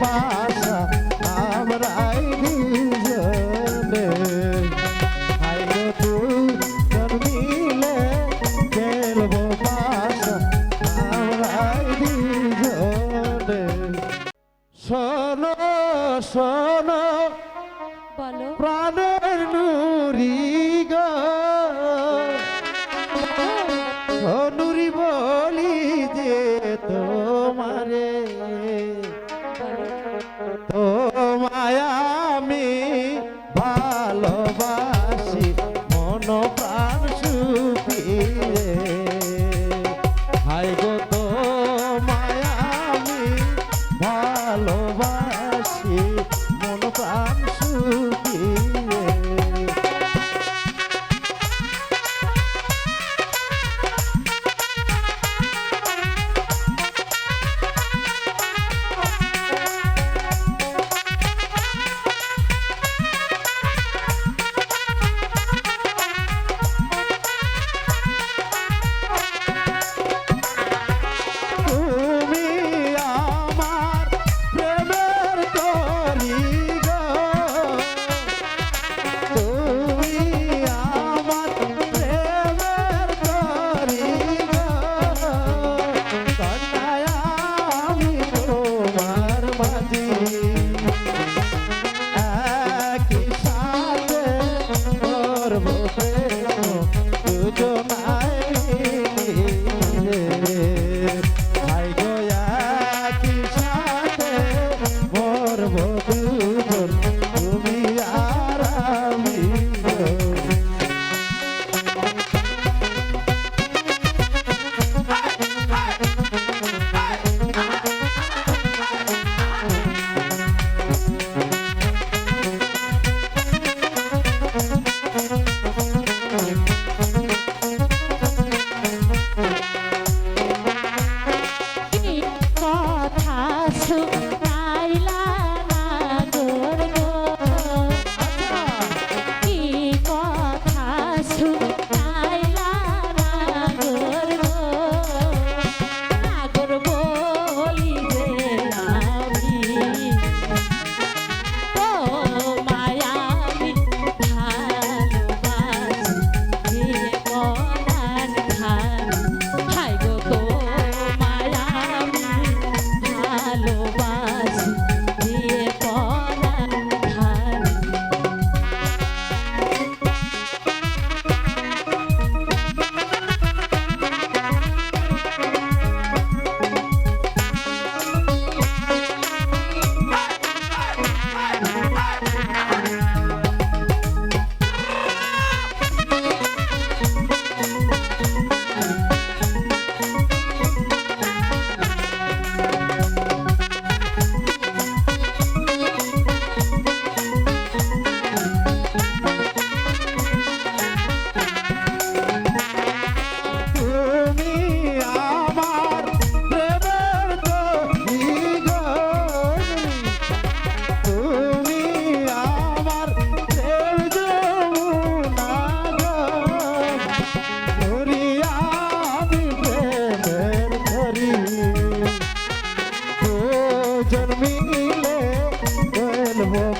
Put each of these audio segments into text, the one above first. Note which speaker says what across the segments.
Speaker 1: পাশা আমরাই ভিজনে হাইরে তুই জন্মিলে খেলব পাশা আমরাই ভিজনে শোনো শোনো। আছে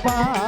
Speaker 1: পা